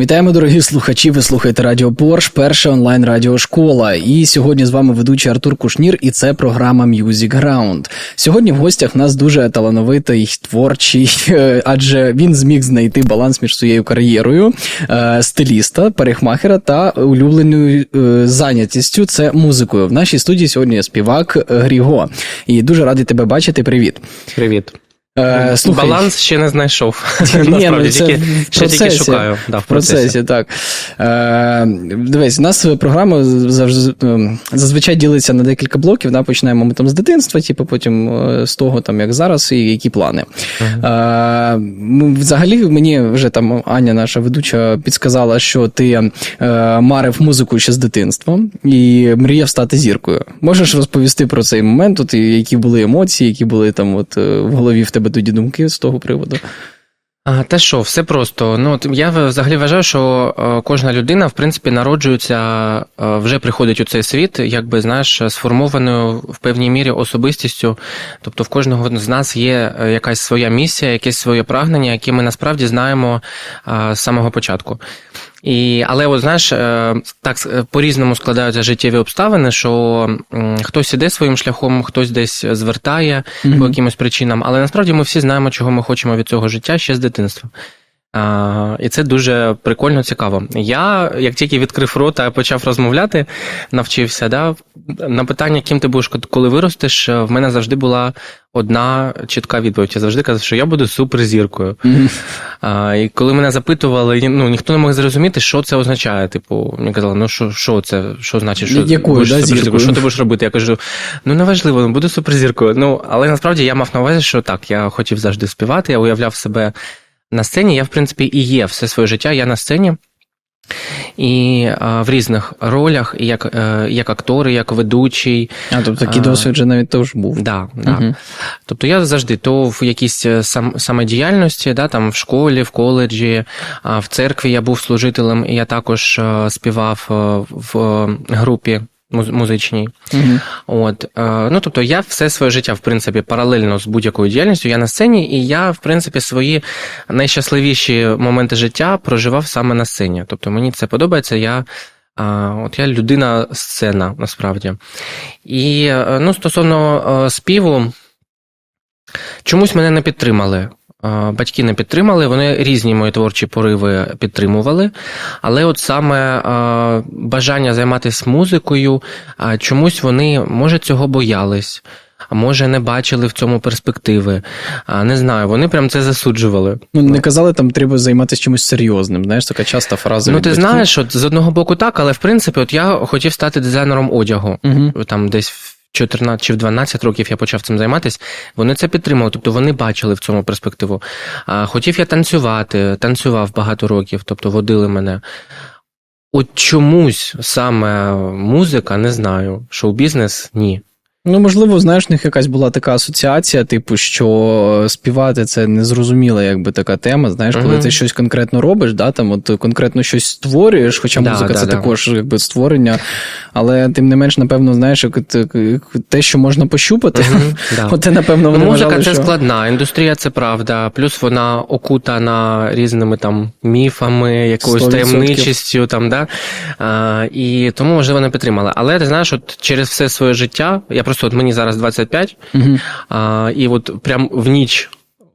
Вітаємо, дорогі слухачі. Ви слухаєте Радіо Порш, перша онлайн радіошкола. І сьогодні з вами ведучий Артур Кушнір, і це програма Music Ground. Сьогодні в гостях в нас дуже талановитий творчий, е, адже він зміг знайти баланс між своєю кар'єрою е, стиліста, парикмахера та улюбленою е, зайнятістю це музикою. В нашій студії сьогодні співак Гріго. І дуже радий тебе бачити. Привіт. Привіт. Е, слухай, Баланс ще не знайшов. Ні, ну це тільки, в ще тільки шукаю. Да, в процесі, так. Е, дивись, у нас програма завжди, е, зазвичай ділиться на декілька блоків. Да? Починаємо ми там з дитинства, типу, потім е, з того, там, як зараз, і які плани. Е, ну, взагалі, мені вже там Аня, наша ведуча, підсказала, що ти е, марив музику ще з дитинства і мріяв стати зіркою. Можеш розповісти про цей момент, от, які були емоції, які були там от, е, в голові в тебе тоді думки з того приводу? Та що, все просто. Ну, я взагалі вважаю, що е, кожна людина, в принципі, народжується, е, вже приходить у цей світ, якби, знаєш, сформованою в певній мірі особистістю. Тобто в кожного з нас є е, якась своя місія, якесь своє прагнення, яке ми насправді знаємо з самого початку. І, але, от знаєш, е, так е, по-різному складаються життєві обставини, що хтось іде своїм шляхом, хтось десь звертає Мгм. по якимось причинам, але насправді ми всі знаємо, чого ми хочемо від цього життя ще з дитинства. А, і це дуже прикольно, цікаво. Я, як тільки відкрив рота і почав розмовляти, навчився, да, на питання, ким ти будеш, коли виростеш, в мене завжди була одна чітка відповідь. Я завжди казав, що я буду суперзіркою. Мгм. А, і коли мене запитували, ну ніхто не мог зрозуміти, що це означає. Типу, мені казали, ну що, що це, що значить, що Якою, будеш да, суперзіркою? зіркою? що ти будеш робити? Я кажу, ну неважливо, ну, буду суперзіркою. Ну, але насправді я мав на увазі, що так, я хотів завжди співати, я уявляв себе на сцені. Я, в принципі, і є все своє життя, я на сцені. І а, в різних ролях, і як, е, як актор, і як ведучий. А, тобто такий досвід вже навіть теж був. Да, да. Мгм. Тобто я завжди то в якійсь е, сам, самодіяльності, да, там в школі, в коледжі, в церкві я був служителем, і я також е, співав е, в групі музичній. Мгм. От, е, ну, тобто я все своє життя, в принципі, паралельно з будь-якою діяльністю, я на сцені, і я, в принципі, свої найщасливіші моменти життя проживав саме на сцені. Тобто мені це подобається. Я, от я людина сцена, насправді. І е, ну, стосовно е, співу, чомусь мене не підтримали. Батьки не підтримали, вони різні мої творчі пориви підтримували. Але от саме бажання займатися музикою, чомусь вони, може, цього боялись, а може, не бачили в цьому перспективи. Не знаю, вони прям це засуджували. Ну, не казали, там треба займатися чимось серйозним. Знаєш, така часта фраза. Ну, ти батьків. знаєш, от з одного боку так, але в принципі, от я хотів стати дизайнером одягу. Мгм. Там десь в 14 чи в 12 років я почав цим займатися. Вони це підтримали, тобто вони бачили в цьому перспективу. А, хотів я танцювати, танцював багато років, тобто водили мене. От чомусь саме музика, не знаю. Шоу-бізнес ні. Ну, можливо, знаєш, в них якась була така асоціація, типу, що співати це незрозуміла, якби така тема. Знаєш, коли Мгм. ти щось конкретно робиш, да, там от конкретно щось створюєш, хоча Да, музика да, це да. також якби створення, але тим не менш, напевно, знаєш, як те, що можна пощупати, да. от те, напевно, Ну, музика вважали, це що... складна, індустрія це правда. Плюс вона окутана різними там міфами, якоюсь 100%. таємничістю, там, да? а, і тому, можливо, не підтримала. Але ти знаєш, от через все своє життя, я просто от мені зараз 25, угу. а, і от прям в ніч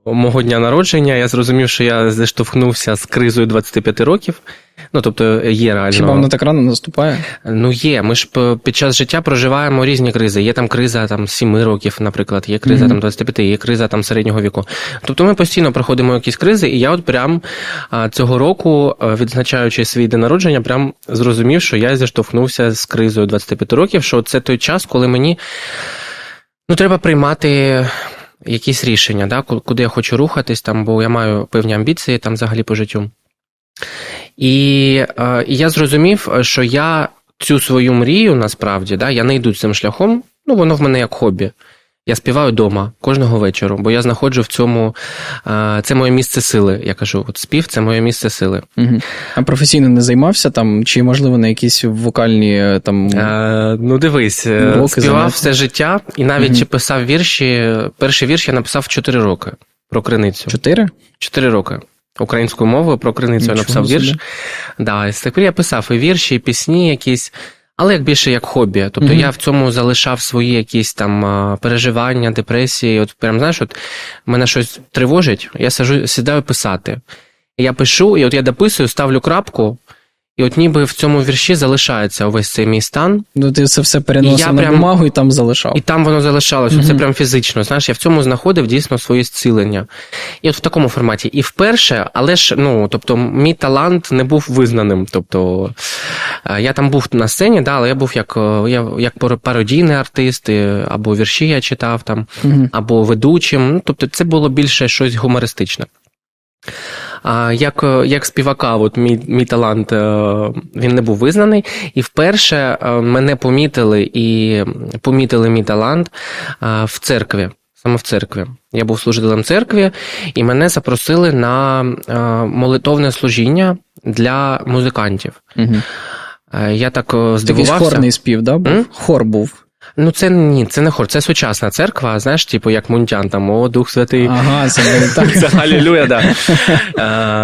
мого дня народження я зрозумів, що я зіштовхнувся з кризою 25 років. Ну, тобто, є реально. Хіба воно так рано наступає? Ну є. Ми ж під час життя проживаємо різні кризи. Є там криза там 7 років, наприклад, є криза Мгм. там 25, є криза там середнього віку. Тобто ми постійно проходимо якісь кризи, і я от прям цього року, відзначаючи свій день народження, прям зрозумів, що я зіштовхнувся з кризою 25 років, що це той час, коли мені ну, треба приймати. Якісь рішення, да, куди я хочу рухатись, там, бо я маю певні амбіції там взагалі по життю. І, е, я зрозумів, що я цю свою мрію насправді, да, я не йду цим шляхом, ну воно в мене як хобі. Я співаю вдома кожного вечора, бо я знаходжу в цьому це моє місце сили. Я кажу, от спів це моє місце сили. Угу. А професійно не займався там, чи можливо на якісь вокальні е, там. Е, ну, дивись, е, Уроки, співав заняття. все життя і навіть Мгм. писав вірші. Перший вірш я написав в 4 роки про криницю. Чотири? 4 роки. українською мовою про криницю я написав вірш. Да, з тих пір я писав і вірші, і пісні якісь. Але як більше як хобі. Тобто Мгм. я в цьому залишав свої якісь там переживання, депресії. От прям знаєш, от мене щось тривожить, я сажу, сідаю писати. Я пишу, і от я дописую, ставлю крапку, і от ніби в цьому вірші залишається увесь цей мій стан, Ну, ти це все переносив я на прям- бумагу і там залишав. і там воно залишалось. Це прям фізично. Знаєш, я в цьому знаходив дійсно своє зцілення. І от в такому форматі. І вперше, але ж, ну, тобто, мій талант не був визнаним. Тобто, е, я там був на сцені, да, але я був як, е, я, як пародійний артист, або вірші я читав там, Мгм. або ведучим. Ну, тобто, це було більше щось гумористичне. А як, е, як співака, от мій, мій талант е, він не був визнаний. І вперше е, мене помітили і помітили мій талант в церкві. Саме в церкві. Я був служителем церкві, і мене запросили на молитовне служіння для музикантів. Е, Я так е, Такий хорний спів, да? був? М? Хор був. Ну, це ні, це не хор, це сучасна церква, знаєш, типу як Мунтян, там о, Дух Святий. Ага, це так. Це Галілюя, да.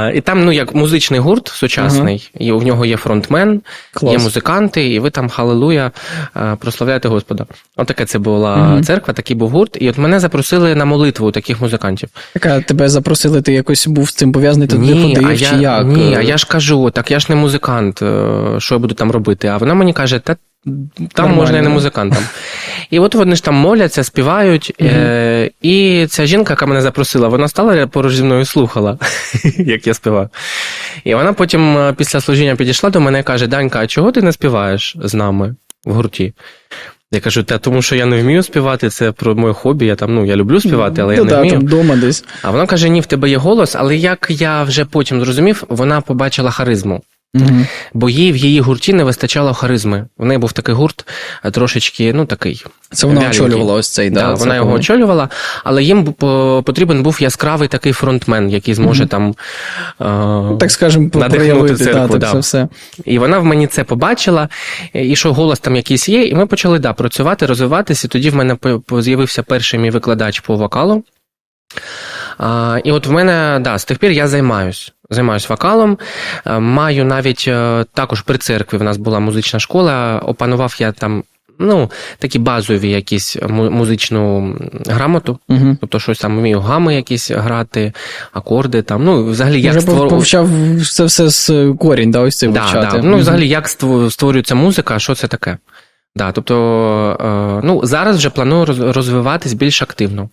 Е, і там, ну, як музичний гурт сучасний, і в нього є фронтмен, є музиканти, і ви там Халилуя е, прославляєте Господа. Отаке це була церква, такий був гурт. І от мене запросили на молитву таких музикантів. Така, тебе запросили, ти якось був з цим пов'язаний, ти ні, ходив, а чи я, як? ні, а я ж кажу, так я ж не музикант, е, що я буду там робити? А вона мені каже, та там Нормально, можна і не музикантам. І от вони ж там моляться, співають, е, і ця жінка, яка мене запросила, вона стала поруч зі мною і слухала, як я співаю. І вона потім е, після служіння підійшла до мене і каже: Данька, а чого ти не співаєш з нами в гурті? Я кажу, та тому що я не вмію співати, це про моє хобі. Я там, ну, я люблю співати, але ну, я не да, вмію. там вдома десь. А вона каже: ні, в тебе є голос, але як я вже потім зрозумів, вона побачила харизму. Угу. Бо їй в її гурті не вистачало харизми. В неї був такий гурт, е, трошечки, ну такий. Це вона вяленький. очолювала ось цей, да, Да, вона його коли- очолювала, але їм потрібен був яскравий такий фронтмен, який зможе Мгм. там. Е- Так скажемо, проявити церкву, да, так, да. це все. І вона в мені це побачила, і що голос там якийсь є, і ми почали да, працювати, розвиватися. І тоді в мене з'явився перший мій викладач по вокалу. А, і от в мене, да, з тих пір я займаюсь. Займаюсь вокалом. Е, Маю навіть е, також при церкві в нас була музична школа. Опанував я там ну, такі базові якісь музичну грамоту. Угу. Тобто щось там вмію гами якісь грати, акорди там. Ну, взагалі, як Вже повчав це все з корінь, да, ось це Да, вивчати. да. Ну, взагалі, як створюється музика, що це таке? Да, тобто, е, ну, зараз вже планую розвиватись більш активно.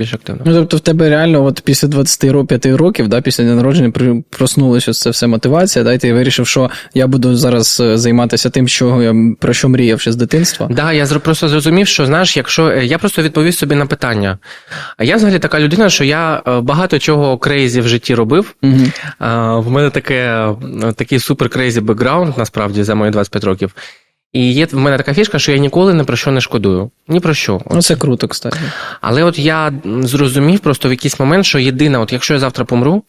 Більш активно. Ну, тобто в тебе реально от після 25 років, да, після дня народження проснулася це все мотивація, да, і ти вирішив, що я буду зараз е, займатися тим, що я про що мріяв ще з дитинства. Да, я просто зрозумів, що знаєш, якщо е, я просто відповів собі на питання. А я взагалі така людина, що я е, багато чого крейзі в житті робив. Угу. А, В мене таке, такий супер крейзі бекграунд, насправді, за мої 25 років. І є в мене така фішка, що я ніколи ні про що не шкодую. Ні про що. Ну, це круто, кстати. Але от я зрозумів просто в якийсь момент, що єдина, от якщо я завтра помру,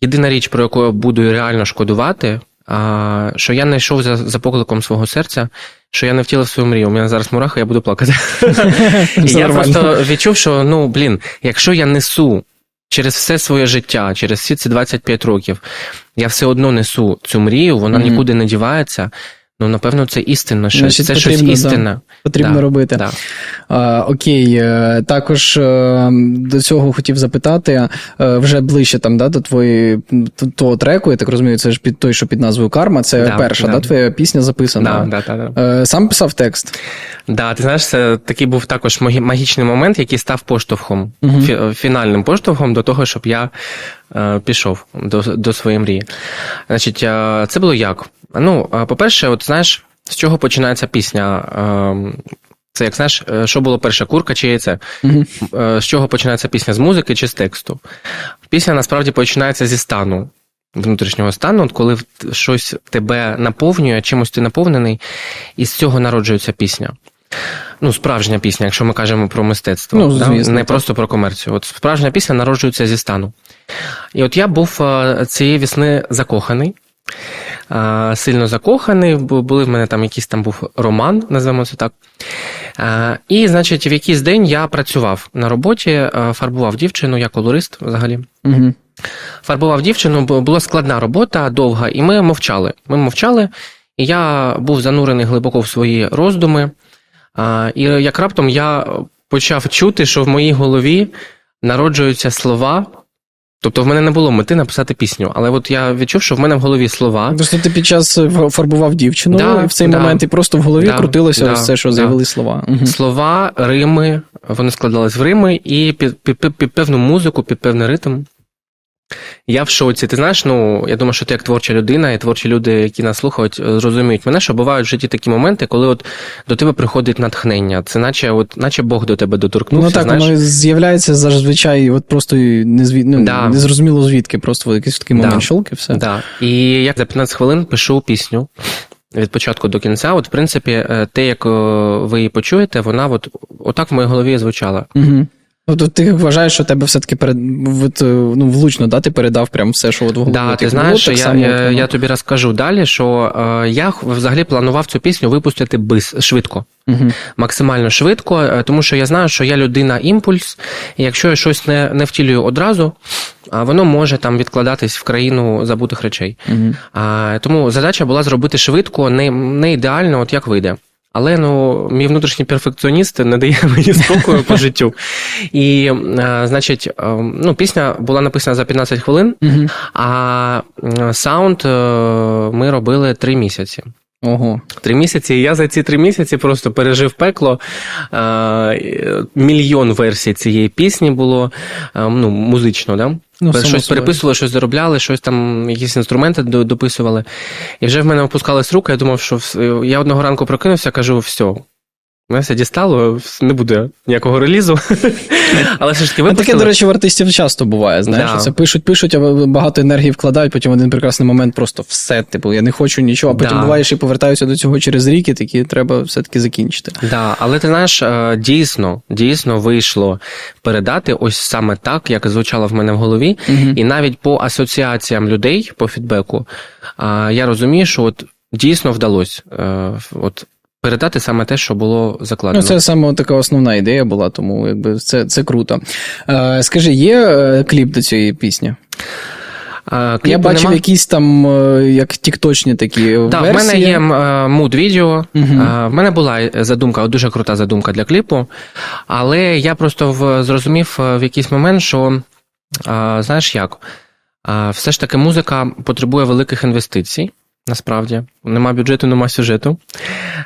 єдина річ, про яку я буду реально шкодувати, а, що я не йшов за, за покликом свого серця, що я не втілив свою мрію. У мене зараз мураха, я буду плакати. І я просто відчув, що ну блін, якщо я несу через все своє життя, через всі ці 25 років, я все одно несу цю мрію, вона Мгм. нікуди не дівається. Ну, напевно, це істинно, щось. Значить, це щось істинне. да. Потрібно Да, робити. Да. А, окей, е, також е, до цього хотів запитати е, вже ближче там, да, до твоєї того треку, я так розумію, це ж під той, що під назвою Карма. Це Да, перша, да. да. твоя пісня записана. Да, да, да, да. Е, Сам писав текст. Да, ти знаєш, це такий був також магічний момент, який став поштовхом, фі- фінальним поштовхом до того, щоб я е, пішов до, до своєї мрії. Значить, е, це було як? Ну, е, по-перше, от знаєш, з чого починається пісня? Це як знаєш, е, що було перше, курка чи яйце? Е, З чого починається пісня? З музики чи з тексту? Пісня насправді починається зі стану. Внутрішнього стану, от коли щось тебе наповнює, чимось ти наповнений, і з цього народжується пісня. Ну, справжня пісня, якщо ми кажемо про мистецтво, Ну, да? звісно, не так. просто про комерцію. От справжня пісня народжується зі стану. І от я був е, цієї весни закоханий, сильно закоханий. бу- Були в мене там якийсь там був роман, називаємо це так. Е, І, значить, в якийсь день я працював на роботі, е, фарбував дівчину, я колорист взагалі. Мгм. фарбував дівчину, бо була складна робота, довга, і ми мовчали. Ми мовчали, і я був занурений глибоко в свої роздуми. І як раптом я почав чути, що в моїй голові народжуються слова. Тобто в мене не було мети написати пісню, але от я відчув, що в мене в голові слова. Просто ти під час е, фарбував дівчину Да, і в цей да. момент і просто в голові Да, крутилося да, ось що да. з'явились слова. Слова, рими, вони складались в рими і під, під, під, під певну музику, під певний ритм. Я в шоці. Ти знаєш, ну я думаю, що ти як творча людина, і творчі люди, які нас слухають, е, зрозуміють мене, що бувають в житті такі моменти, коли от до тебе приходить натхнення. Це наче, от, наче Бог до тебе доторкнувся. Ну так, знаєш? воно з'являється зазвичай, от просто незві... ну, Да. незрозуміло звідки, просто якийсь такий Да. момент щолки, все. Да. І я за 15 хвилин пишу пісню від початку до кінця. От, в принципі, е, те, як е, ви її почуєте, вона от, отак в моїй голові звучала. Угу. Тобто ти вважаєш, що тебе все-таки перед... е, ну, влучно, да, ти передав прям все, що от в голові Да, ти знаєш, було, я, само, я, я тобі розкажу далі, що е, я взагалі планував цю пісню випустити без, швидко. Мгм. максимально швидко, е, тому що я знаю, що я людина імпульс, і якщо я щось не, не втілюю одразу, а воно може там відкладатись в країну забутих речей. Мгм. А, тому задача була зробити швидко, не, не ідеально, от як вийде. Але ну, мій внутрішній перфекціоніст не дає мені спокою по життю. І, е, значить, е, ну, пісня була написана за 15 хвилин, а саунд е, ми робили 3 місяці. Ого. Три місяці, і я за ці три місяці просто пережив пекло. Мільйон версій цієї пісні було, е, ну, музично, да? Ну, щось собою. переписували, щось заробляли, щось там, якісь інструменти дописували. І вже в мене опускались руки, я думав, що я одного ранку прокинувся, кажу, все. Мене все дістало, не буде ніякого релізу. Але все ж таки А таке, до речі, в артистів часто буває. Знаєш, Да. це пишуть, пишуть, а багато енергії вкладають, потім один прекрасний момент просто все, типу, я не хочу нічого, а потім Да. буваєш і повертаються до цього через рік, і такі треба все-таки закінчити. Да, але ти знаєш, е, дійсно, дійсно вийшло передати ось саме так, як звучало в мене в голові. Мгм. І навіть по асоціаціям людей, по фідбеку, я розумію, що от дійсно вдалося е, от, передати саме те, що було закладено. Ну, це саме така основна ідея була, тому якби це, це круто. Е, скажи, є е, кліп до цієї пісні? А, Я бачив нема. якісь там е, як тікточні такі Так, в мене є е, муд відео. Е, В мене була задумка, дуже крута задумка для кліпу. Але я просто в, зрозумів е, в якийсь момент, що е, знаєш як, Е, все ж таки музика потребує великих інвестицій. Насправді нема бюджету, нема сюжету.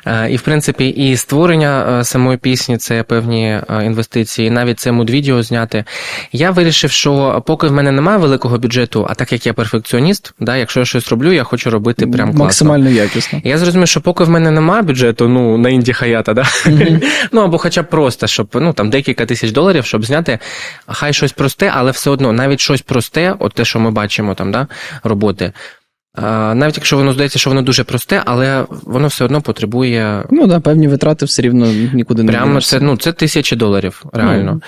Е, І в принципі, і створення е, самої пісні це певні е, інвестиції, і навіть це муд-відео зняти. Я вирішив, що поки в мене немає великого бюджету, а так як я перфекціоніст, да, якщо я щось роблю, я хочу робити прям класно. максимально якісно. Я зрозумів, що поки в мене немає бюджету, ну на інді хаята, да? ну або хоча б просто, щоб ну там декілька тисяч доларів, щоб зняти, хай щось просте, але все одно, навіть щось просте, от те, що ми бачимо там, да, роботи. Навіть якщо воно здається, що воно дуже просте, але воно все одно потребує. Ну да, певні витрати все рівно нікуди не Прямо це, ну, це тисячі доларів, реально. Ну,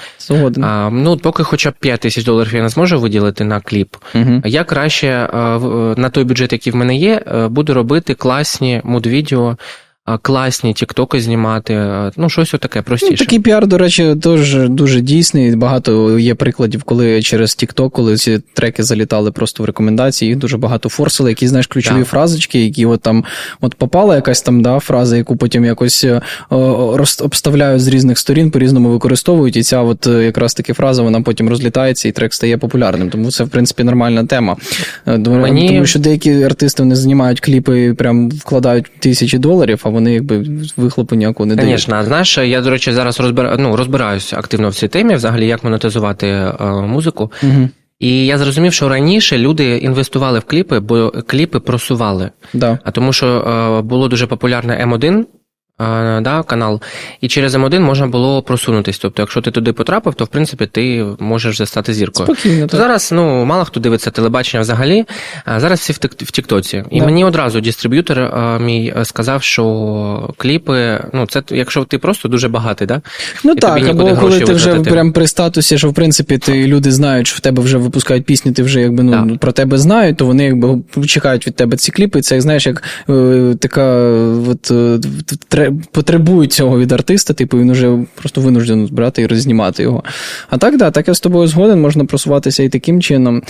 А, ну, поки хоча б 5 тисяч доларів я не зможу виділити на кліп, Угу. я краще на той бюджет, який в мене є, е, буду робити класні муд-відео, класні тіктоки знімати, ну, щось отаке Ну, простіше. такий піар, до речі, теж дуже дійсний. Багато є прикладів, коли через TikTok, коли ці треки залітали просто в рекомендації, їх дуже багато форсили, які, знаєш, ключові Так. фразочки, які от там от попала якась там да, фраза, яку потім якось е, роз- обставляють з різних сторін, по-різному використовують, і ця от е, якраз таки фраза, вона потім розлітається, і трек стає популярним. Тому це, в принципі, нормальна тема. Е, Тому, Мені- тому що деякі артисти вони знімають кліпи і прям вкладають тисячі доларів, а вони якби вихлопу ніякого не дають. Звісно, знаєш, я, до речі, зараз розбира... ну, розбираюся активно в цій темі, взагалі, як монетизувати е, музику. Угу. І я зрозумів, що раніше люди інвестували в кліпи, бо кліпи просували. Да. А тому, що е, було дуже популярне М1. Е, Да, канал, і через М1 можна було просунутись. Тобто, якщо ти туди потрапив, то в принципі ти можеш вже стати зіркою. Спокійно. Так. зараз ну мало хто дивиться телебачення взагалі. А зараз всі в Тіктоці. І Да. мені одразу дистриб'ютор а, мій е, сказав, що кліпи, ну це якщо ти просто дуже багатий, да? Ну і так, або коли ти вже витратити. прям при статусі, що в принципі ти люди знають, що в тебе вже випускають пісні, ти вже якби ну Так. про тебе знають, то вони якби чекають від тебе ці кліпи. Це знаєш, як е, така от е, потребують цього від артиста, типу він уже просто винуждений збирати і рознімати його. А так, да, так я з тобою згоден, можна просуватися і таким чином.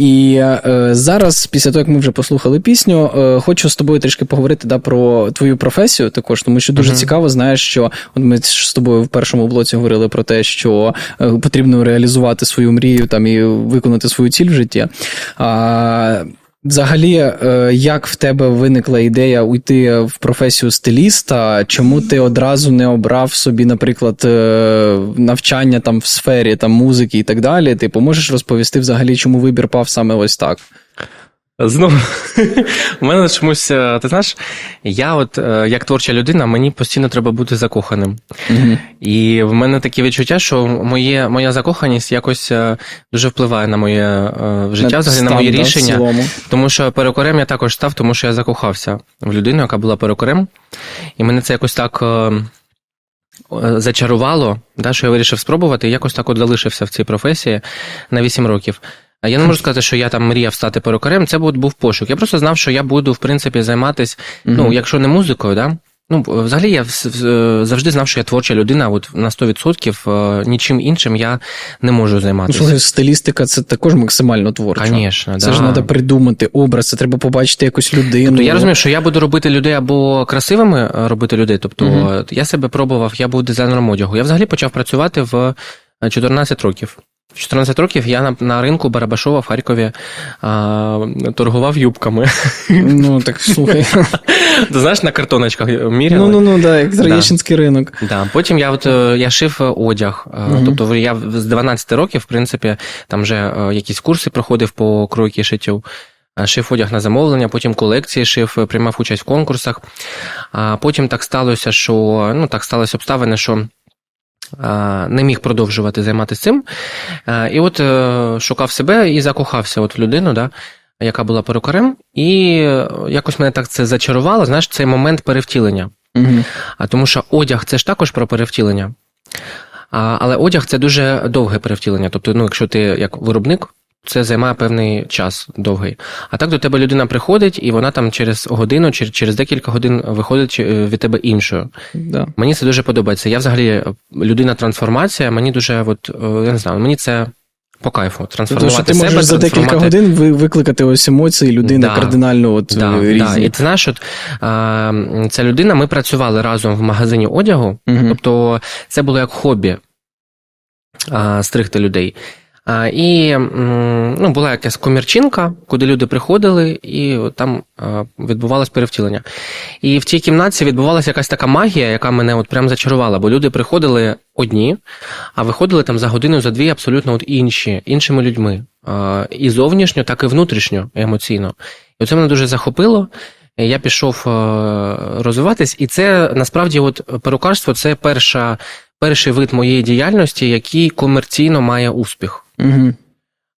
І е, зараз, після того, як ми вже послухали пісню, е, хочу з тобою трішки поговорити да, про твою професію також, тому що дуже Мгм. цікаво, знаєш, що от ми з тобою в першому блоці говорили про те, що е, потрібно реалізувати свою мрію там і виконати свою ціль в житті. А, Взагалі, е, як в тебе виникла ідея уйти в професію стиліста? Чому ти одразу не обрав собі, наприклад, е, навчання там в сфері там музики і так далі? Типу, поможеш розповісти взагалі, чому вибір пав саме ось так? Знову, у мене чомусь, е, ти знаєш, я от е, як творча людина, мені постійно треба бути закоханим. І в мене таке відчуття, що моє, моя закоханість якось е, дуже впливає на моє життя, взагалі на мої да, рішення. цілому. Тому що перукарем я також став, тому що я закохався в людину, яка була перукарем. І мене це якось так зачарувало, да, що я вирішив спробувати, і якось так от залишився в цій професії на 8 років. А я не можу сказати, що я там мріяв стати перукарем, це був, пошук. Я просто знав, що я буду, в принципі, займатися, ну, якщо не музикою, да, Ну, взагалі, я вс- завжди знав, що я творча людина, от на 100% е, нічим іншим я не можу Ну, займатися. слухай, стилістика це також максимально творчо. Звісно, Це да. ж треба придумати образ, це треба побачити якусь людину. Тобто я розумію, що я буду робити людей або красивими е, робити людей. Тобто Мгм. я себе пробував, я був дизайнером одягу. Я взагалі почав працювати в е, 14 років. В 14 років я на, на ринку Барабашова в Харкові а, торгував юбками. Ну, так слухай. Ти знаєш, на картоночках міряли. Ну, ну, ну, да, як Троєщинський ринок. Да. Потім я от е, я шив е, одяг. Мгм. Тобто я з 12 років, в принципі, там вже якісь курси проходив по кройки шиттю. Шив одяг на замовлення, потім колекції шив, приймав участь в конкурсах. А потім так сталося, що ну так сталося обставини, що не міг продовжувати займатися цим. І от е, шукав себе і закохався от в людину, да, яка була перукарем. І е, якось мене так це зачарувало, знаєш, цей момент перевтілення. Угу. А тому що одяг це ж також про перевтілення. А, але одяг це дуже довге перевтілення. Тобто, ну, якщо ти як виробник, це займає певний час довгий. А так до тебе людина приходить, і вона там через годину чи через декілька годин виходить е, від тебе іншою. Да. Мені це дуже подобається. Я взагалі е, людина трансформація, мені дуже, от, е, я не знаю, мені це по кайфу. Тобто, Трансформувати що ти себе, можеш за декілька годин викликати ось емоції людини Да. кардинально от, Да, е, да. різні. І ти знаєш, от, е, ця людина, ми працювали разом в магазині одягу. Мгм. Тобто це було як хобі а, стригти людей. І ну, була якась комірчинка, куди люди приходили, і там відбувалось перевтілення. І в тій кімнаті відбувалася якась така магія, яка мене от прям зачарувала, бо люди приходили одні, а виходили там за годину, за дві абсолютно от інші, іншими людьми. І зовнішньо, так і внутрішньо, емоційно. І це мене дуже захопило. Я пішов е, розвиватись, і це насправді, от перукарство це перша, перший вид моєї діяльності, який комерційно має успіх. Мгм.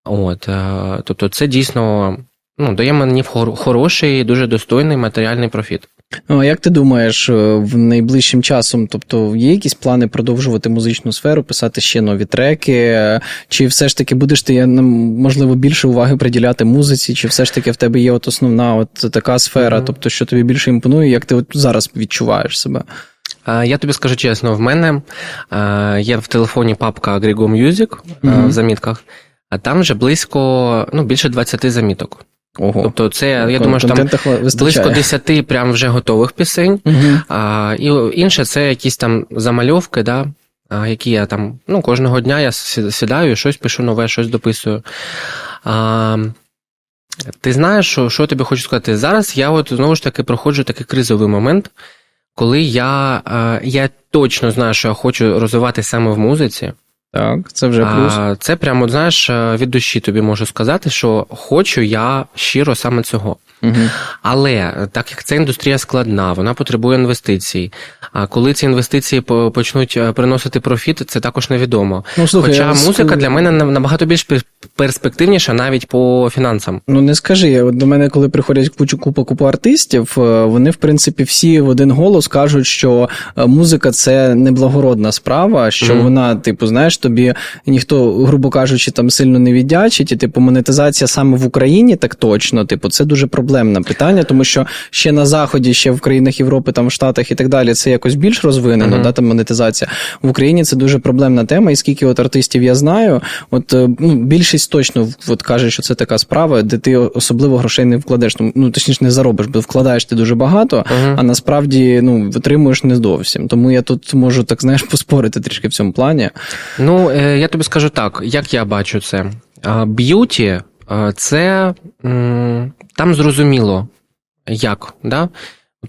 От, е, тобто, це дійсно ну, дає мені хор- хороший, дуже достойний матеріальний профіт. Ну, а як ти думаєш, е, в найближчим часом, тобто є якісь плани продовжувати музичну сферу, писати ще нові треки? Чи все ж таки будеш ти можливо більше уваги приділяти музиці, чи все ж таки в тебе є от основна от така сфера, Мгм. тобто що тобі більше імпонує, як ти от зараз відчуваєш себе? Я тобі скажу чесно, в мене є в телефоні папка Grigo Music Мгм. в замітках, а там вже близько ну, більше 20 заміток. Ого. Тобто, це я Кон- думаю, що там вистачає. близько 10 прям вже готових пісень. Мгм. А, і інше це якісь там замальовки, да, які я там, ну, кожного дня я сідаю щось пишу нове, щось дописую. А, ти знаєш, що, що я тобі хочу сказати? Зараз я от знову ж таки проходжу такий кризовий момент, коли я, я точно знаю, що я хочу розвивати саме в музиці. Так, це вже плюс. Це прямо, знаєш, е, від душі тобі можу сказати, що хочу я щиро саме цього. Але е, так як ця індустрія складна, вона потребує інвестицій. А коли ці інвестиції по- почнуть е, приносити профіт, це також невідомо. Ну, слухай, Хоча музика для мене набагато більш перспективніша навіть по фінансам. Ну не скажи, от до мене, коли приходять кучу купа купа артистів, е, вони в принципі всі в один голос кажуть, що музика це неблагородна справа, що Мгм. вона, типу, знаєш, тобі ніхто, грубо кажучи, там сильно не віддячить, і типу монетизація саме в Україні, так точно, типу, це дуже проблемно. Проблемне питання, тому що ще на заході, ще в країнах Європи, там в Штатах і так далі, це якось більш розвинено, Мгм. да, там монетизація. В Україні це дуже проблемна тема, і скільки от артистів я знаю, от е, ну, більшість точно от каже, що це така справа, де ти особливо грошей не вкладеш. Ну, точніше, не заробиш, бо вкладаєш ти дуже багато, Мгм. а насправді ну, витримуєш не зовсім. Тому я тут можу так знаєш поспорити трішки в цьому плані. Ну, е, я тобі скажу так, як я бачу це. Б'юті це там зрозуміло, як. Да?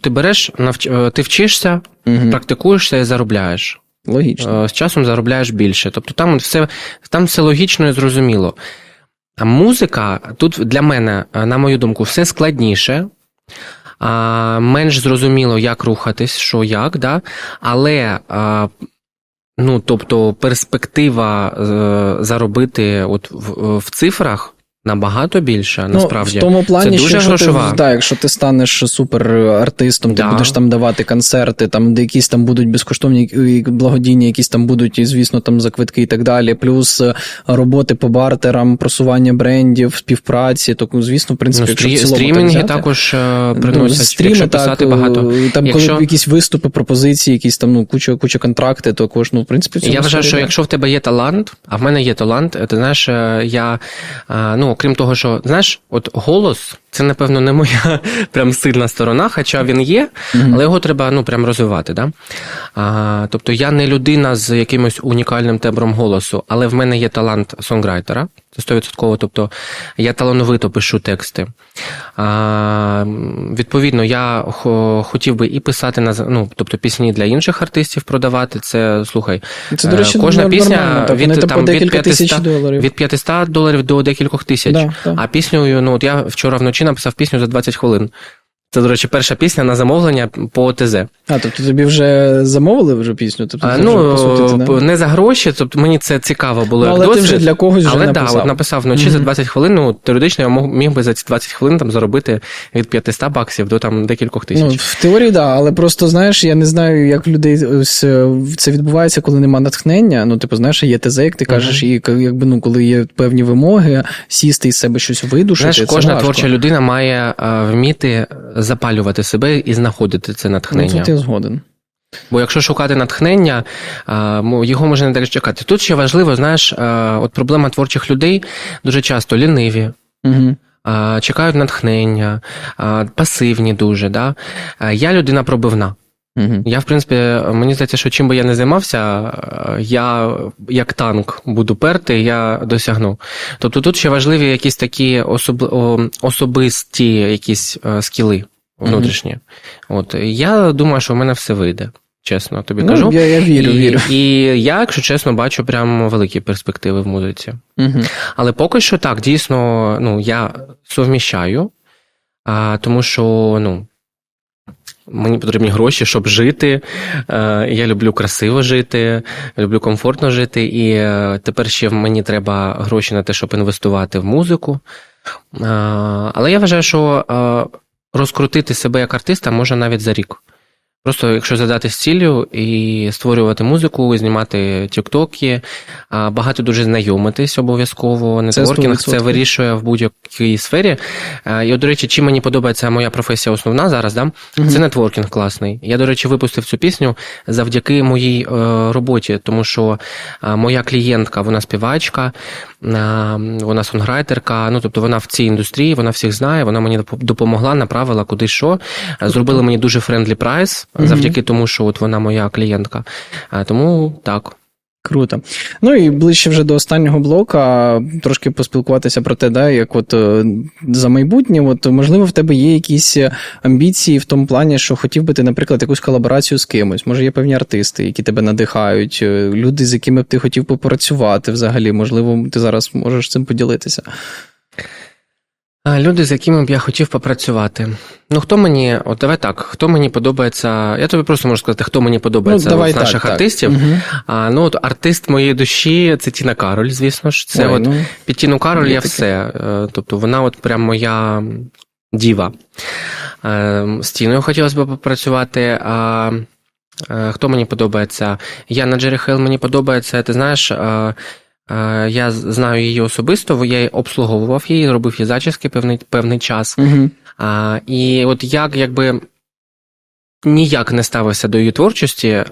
Ти береш, навч... е, ти вчишся, Угу. практикуєшся і заробляєш. Логічно. Е, З часом заробляєш більше. Тобто там все, там все логічно і зрозуміло. А музика тут для мене, е, на мою думку, все складніше. Менш зрозуміло, як рухатись, що як, да? але ну, тобто перспектива заробити от в, в цифрах набагато більша, насправді. Ну, в тому плані, Це дуже якщо грошова. ти, да, якщо ти станеш суперартистом, ти Да. будеш там давати концерти, там де якісь там будуть безкоштовні благодійні, якісь там будуть, і, звісно, там за квитки і так далі. Плюс е, роботи по бартерам, просування брендів, співпраці. То, звісно, в принципі, Ну, якщо в цілому так взяти, також е, Ну, приносять, стріми, якщо так, писати багато. е, Там, Якщо- коли якісь виступи, пропозиції, якісь там, ну, куча, куча контракти, то також, ну, в принципі, в цьому Я вважаю, що якщо в тебе є талант, а в мене є талант, ти знаєш, я е, ну, окрім того, що знаєш, от голос це, напевно, не моя прям сильна сторона, хоча він є, але його треба ну, прям розвивати. Да? А, тобто я не людина з якимось унікальним тембром голосу, але в мене є талант сонграйтера. Це 100%. Тобто я талановито пишу тексти. А, відповідно, я хо- хотів би і писати на ну, тобто пісні для інших артистів продавати. Це слухай, Це, до речі, Е, кожна пісня так, від, там, від 500 доларів. від 500 доларів до декількох тисяч. Да, да. А піснею, ну от я вчора вночі написав пісню за 20 хвилин. Це, до речі, перша пісня на замовлення по ОТЗ. А, тобто тобі вже замовили вже пісню? Тобто, А, вже, ну, по суті, да? не за гроші, тобто мені це цікаво було. Ну, але ти вже для когось вже Але написав. да, от написав вночі Мгм. за 20 хвилин. Ну, теоретично я мог, міг би за ці 20 хвилин там заробити від 500 баксів до там декількох тисяч. Ну, в теорії, так, да, але просто знаєш, я не знаю, як людей ось, е, це відбувається, коли нема натхнення. Ну, типу, знаєш, є ТЗ, як ти кажеш, і якби ну, коли є певні вимоги, сісти із себе щось видушити. Знаєш, це кожна важко. творча людина має е, вміти запалювати себе і знаходити це Ну, натхнення. тут я згоден. Бо якщо шукати натхнення, його можна не чекати. Тут ще важливо, знаєш, от проблема творчих людей дуже часто ліниві. Угу. Чекають натхнення, пасивні дуже. Да? Я людина пробивна. Угу. Я, в принципі, мені здається, що чим би я не займався, я як танк буду перти, я досягну. Тобто тут ще важливі якісь такі особ... особисті якісь е, скіли внутрішні. От я думаю, що в мене все вийде. Чесно тобі кажу. Ну, я, я вірю, і, вірю. і я, якщо чесно, бачу прям великі перспективи в музиці. Угу. Але поки що так, дійсно, ну, я совміщаю, а, тому що ну, мені потрібні гроші, щоб жити. Е, я люблю красиво жити, люблю комфортно жити, і е, тепер ще мені треба гроші на те, щоб інвестувати в музику. Е, але я вважаю, що розкрутити себе як артиста можна навіть за рік. Просто якщо задати з ціллю і створювати музику, знімати тіктоки, багато дуже знайомитись обов'язково. Нетворкінг це 100%. вирішує в будь-якій сфері. І, от, до речі, чим мені подобається моя професія основна зараз, да? Мгм. це нетворкінг класний. Я, до речі, випустив цю пісню завдяки моїй е, роботі, тому що моя клієнтка, вона співачка, вона сонграйтерка. Ну, тобто вона в цій індустрії, вона всіх знає, вона мені доп- допомогла, направила куди що. Зробили мені дуже френдлі прайс. Завдяки тому, що от вона моя клієнтка. Тому так. Круто. Ну і ближче вже до останнього блока трошки поспілкуватися про те, да, як от е, за майбутнє, от можливо, в тебе є якісь амбіції в тому плані, що хотів би ти, наприклад, якусь колаборацію з кимось. Може, є певні артисти, які тебе надихають, е, люди, з якими б ти хотів попрацювати взагалі. Можливо, ти зараз можеш цим поділитися. Люди, з якими б я хотів попрацювати. Ну, хто мені, от давай так, хто мені подобається. Я тобі просто можу сказати, хто мені подобається давай з наших так. артистів. Мгм. А, ну, от артист моєї душі це Тіна Кароль, звісно ж. Це Ой, от ну, під Тіну Кароль я таке. все. Е, Тобто вона от прям моя діва. Е, З Тіною хотілося б попрацювати. А е, хто мені подобається? Яна Джері Хейл мені подобається. Ти знаєш, я знаю її особисто, я обслуговував її, робив їй зачіски певний, певний час. Мгм. А, і от як якби. Ніяк не ставився до її творчості, е,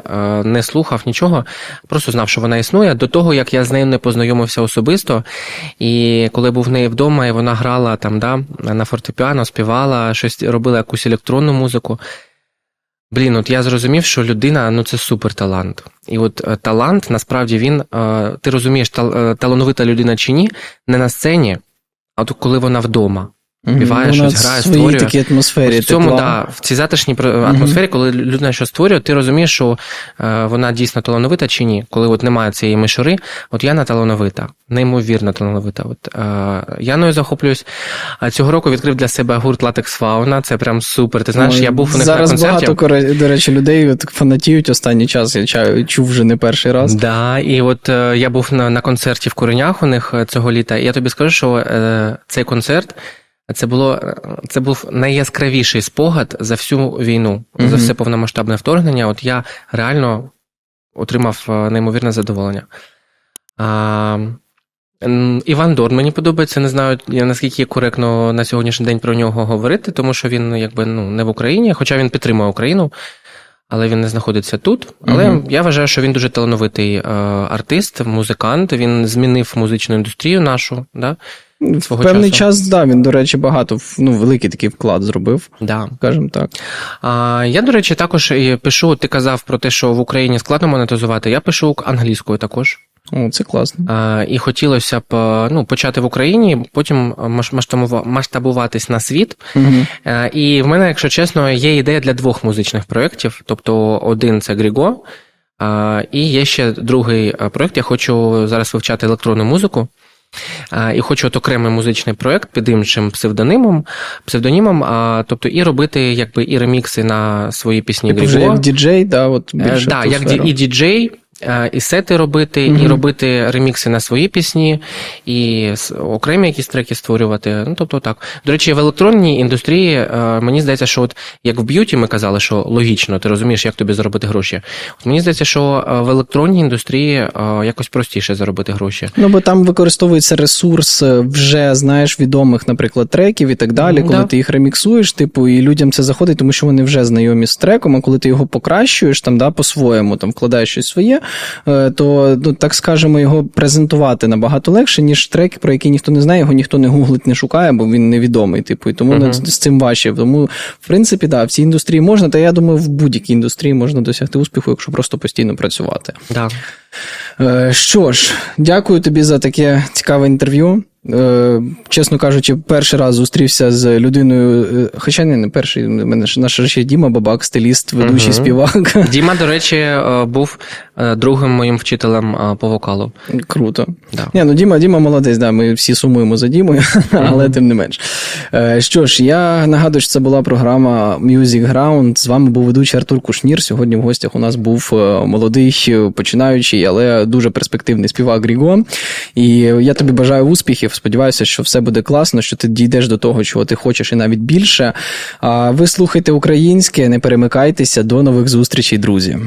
не слухав нічого, просто знав, що вона існує. До того, як я з нею не познайомився особисто, і коли був в неї вдома, і вона грала там, да, на фортепіано, співала, щось робила якусь електронну музику. Блін, от я зрозумів, що людина ну це супер талант. І от е, талант, насправді, він, е, ти розумієш, тал- е, талановита людина чи ні, не на сцені, а от коли вона вдома. Співає, щось грає, в створює. такій атмосфері. В цьому, да, в цій затишній атмосфері, коли людина щось створює, ти розумієш, що е, вона дійсно талановита чи ні. Коли от немає цієї мишури, от Яна талановита, неймовірно талановита. От, е, Яною захоплююсь. А цього року відкрив для себе гурт Латекс Фауна. Це прям супер. Ти знаєш, Ой, я був у них Зараз на концерті. багато, до речі, людей от фанатіють останній час, я чув вже не перший раз. Да, і от е, я був на, на концерті в Коренях у них е, цього літа, і я тобі скажу, що е, цей концерт. Це було е, це був найяскравіший спогад за всю війну, за все повномасштабне вторгнення. От я реально отримав е, неймовірне задоволення. А, Іван Дорн мені подобається. Не знаю, наскільки коректно на сьогоднішній день про нього говорити, тому що він якби ну не в Україні, хоча він підтримує Україну, але він не знаходиться тут. Але Мгм. я вважаю, що він дуже талановитий е, артист, музикант. Він змінив музичну індустрію нашу. Да? Свого певний часу. час, да, він, до речі, багато ну, великий такий вклад зробив, Да. скажімо так. А, я, до речі, також пишу, ти казав про те, що в Україні складно монетизувати. Я пишу англійською також. О, це класно. А, і хотілося б е, ну, почати в Україні, потім масштабуватись на світ. Угу. Е, І в мене, якщо чесно, є ідея для двох музичних проєктів. Тобто, один це Гріго, а, і є ще другий е, проєкт. Я хочу зараз вивчати електронну музику. І хочу от окремий музичний проєкт під іншим псевдонимом, псевдонімом, а, тобто і робити якби і ремікси на свої пісні Типу вже як діджей, да, от Е, більше да, як ді- і діджей, і сети робити, і робити ремікси на свої пісні, і окремі якісь треки створювати. Ну, тобто так. До речі, в електронній індустрії е, мені здається, що от як в б'юті ми казали, що логічно, ти розумієш, як тобі заробити гроші. От мені здається, що е, в електронній індустрії е, якось простіше заробити гроші. Ну, бо там використовується ресурс е, вже, знаєш, відомих, наприклад, треків і так далі. Мгм, Коли да. ти їх реміксуєш, типу, і людям це заходить, тому що вони вже знайомі з треком, а коли ти його покращуєш, там, да, по-своєму, там, вкладаєш щось своє, е, то, ну, так скажемо, його презентувати набагато легше, ніж трек, про який ніхто не знає, його ніхто не гуглить, не шукає, бо він невідомий. Типу, і тому uh-huh. з цим важче. Тому, в принципі, да, в цій індустрії можна, та я думаю, в будь-якій індустрії можна досягти успіху, якщо просто постійно працювати. Да. Е, Що ж, дякую тобі за таке цікаве інтерв'ю. Е, Чесно кажучи, перший раз зустрівся з людиною, е, хоча не, не перший, мене ж наш ще Діма Бабак, стиліст, ведучий Мгм. співак. Діма, до речі, е, був другим моїм вчителем по вокалу. Круто. Да. Ні, ну Діма, Діма молодець, да, ми всі сумуємо за Дімою, але тим не менш. Що ж, я нагадую, що це була програма Music Ground. З вами був ведучий Артур Кушнір. Сьогодні в гостях у нас був молодий, починаючий, але дуже перспективний співак Гріго. І я тобі бажаю успіхів. Сподіваюся, що все буде класно, що ти дійдеш до того, чого ти хочеш, і навіть більше. А ви слухайте українське, не перемикайтеся. До нових зустрічей, друзі.